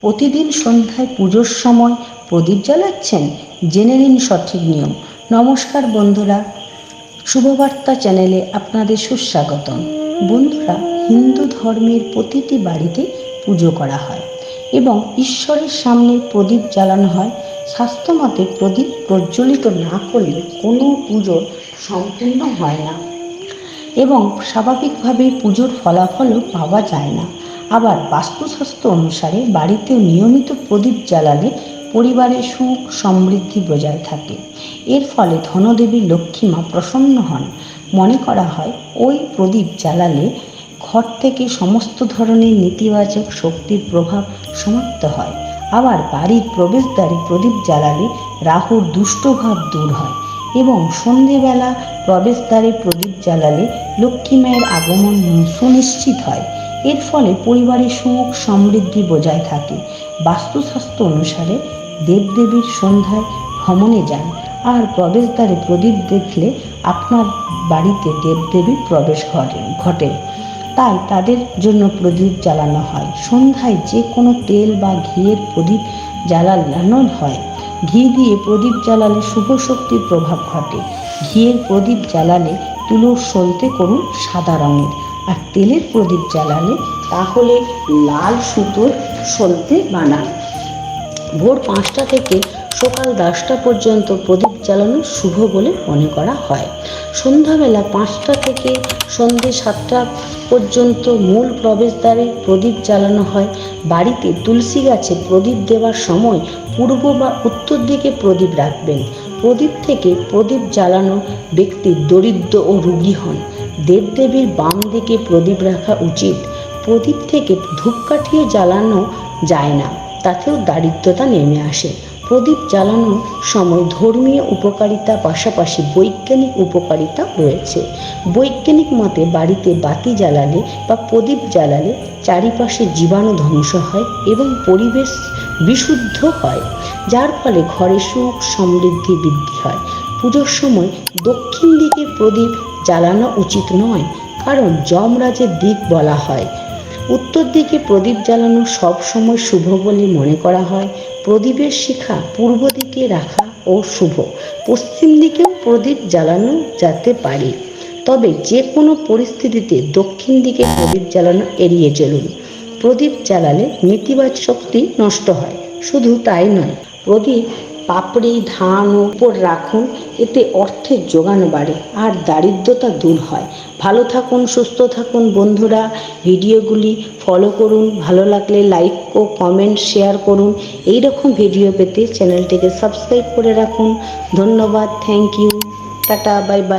প্রতিদিন সন্ধ্যায় পুজোর সময় প্রদীপ জ্বালাচ্ছেন? জেনে নিন সঠিক নিয়ম। নমস্কার বন্ধুরা, শুভবার্তা চ্যানেলে আপনাদের সুস্বাগতম। বন্ধুরা, হিন্দু ধর্মের প্রতিটি বাড়িতে পুজো করা হয় এবং ঈশ্বরের সামনে প্রদীপ জ্বালানো হয়। স্বাস্থ্যমতে প্রদীপ প্রজ্বলিত না করলে কোনো পুজো সম্পূর্ণ হয় না এবং স্বাভাবিকভাবে পুজোর ফলাফলও পাওয়া যায় না। আবার বাস্তুশাস্ত্র অনুসারে বাড়িতে নিয়মিত প্রদীপ জ্বালালে পরিবারে সুখ, সমৃদ্ধি বজায় থাকে। এর ফলে ধনদেবী লক্ষ্মীমা প্রসন্ন হন। মনে করা হয়, ওই প্রদীপ জ্বালালে ঘর থেকে সমস্ত ধরনের নেতিবাচক শক্তির প্রভাব সমাপ্ত হয়। আবার বাড়ির প্রবেশদ্বারে প্রদীপ জ্বালালে রাহুর দুষ্টভাব দূর হয় এবং সন্ধেবেলা প্রবেশদ্বারে প্রদীপ জ্বালালে লক্ষ্মী মায়ের আগমন সুনিশ্চিত হয়। এর ফলে পরিবারে সুখ সমৃদ্ধি বজায় থাকে। বাস্তুশাস্ত্র অনুসারে দেবদেবীর সন্ধ্যায় ভ্রমণে যান। আর প্রবেশদ্বারে প্রদীপ দেখলে আপনার বাড়িতে দেবদেবীর প্রবেশ ঘটে ঘটে। তাই তাদের জন্য প্রদীপ জ্বালানো হয়। সন্ধ্যায় যে কোনো তেল বা ঘিয়ের প্রদীপ জ্বালানো হয়। ঘি দিয়ে প্রদীপ জ্বালালে শুভ শক্তির প্রভাব ঘটে। ঘিয়ের প্রদীপ জ্বালালে তুলোর সলতে করুন সাদা রঙের। আর তেলের প্রদীপ জ্বালালে তাহলে লাল সুতোর সলতে বানান ভোর পাঁচটা থেকে সকাল দশটা পর্যন্ত প্রদীপ জ্বালানো শুভ বলে মনে করা হয়। সন্ধ্যাবেলা পাঁচটা থেকে সন্ধে সাতটা পর্যন্ত মূল প্রবেশদ্বারে প্রদীপ জ্বালানো হয়। বাড়িতে তুলসী গাছে প্রদীপ দেওয়ার সময় পূর্ব বা উত্তর দিকে প্রদীপ রাখবেন। প্রদীপ থেকে প্রদীপ জ্বালানো ব্যক্তি দরিদ্র ও রুগী হন। দেবদেবীর বাম দিকে প্রদীপ রাখা উচিত। প্রদীপ থেকে ধূপকাঠিও জ্বালানো যায় না, তাতেও দারিদ্রতা নেমে আসে। প্রদীপ জ্বালানোর সময় ধর্মীয় উপকারিতা পাশাপাশি বৈজ্ঞানিক উপকারিতা রয়েছে। বৈজ্ঞানিক মতে বাড়িতে বাতি জ্বালালে বা প্রদীপ জ্বালালে চারিপাশে জীবাণু ধ্বংস হয় এবং পরিবেশ বিশুদ্ধ হয়, যার ফলে ঘরে সুখ সমৃদ্ধি বৃদ্ধি হয়। পুজোর সময় দক্ষিণ দিকে প্রদীপ জ্বালানো উচিত নয়, কারণ যমরাজের দিক বলা হয়। উত্তর দিকে প্রদীপ জ্বালানো সব সময় শুভ বলে মনে করা হয়। প্রদীপের শিখা পূর্ব দিকে রাখা ও শুভ পশ্চিম দিকেও প্রদীপ জ্বালানো যেতে পারে। তবে যে কোনো পরিস্থিতিতে দক্ষিণ দিকে প্রদীপ জ্বালানো এড়িয়ে চলুন। প্রদীপ জ্বালালে নেতিবাচক শক্তি নষ্ট হয়। শুধু তাই নয়, প্রদীপ পাপড়ি, ধান উপর রাখুন, এতে অর্থের যোগান বাড়ে আর দারিদ্রতা দূর হয়। ভালো থাকুন, সুস্থ থাকুন বন্ধুরা, ভিডিওগুলি ফলো করুন, ভালো লাগলে লাইক ও কমেন্ট শেয়ার করুন। এই রকম ভিডিও পেতে চ্যানেলটিকে সাবস্ক্রাইব করে রাখুন। ধন্যবাদ thank you tata bye bye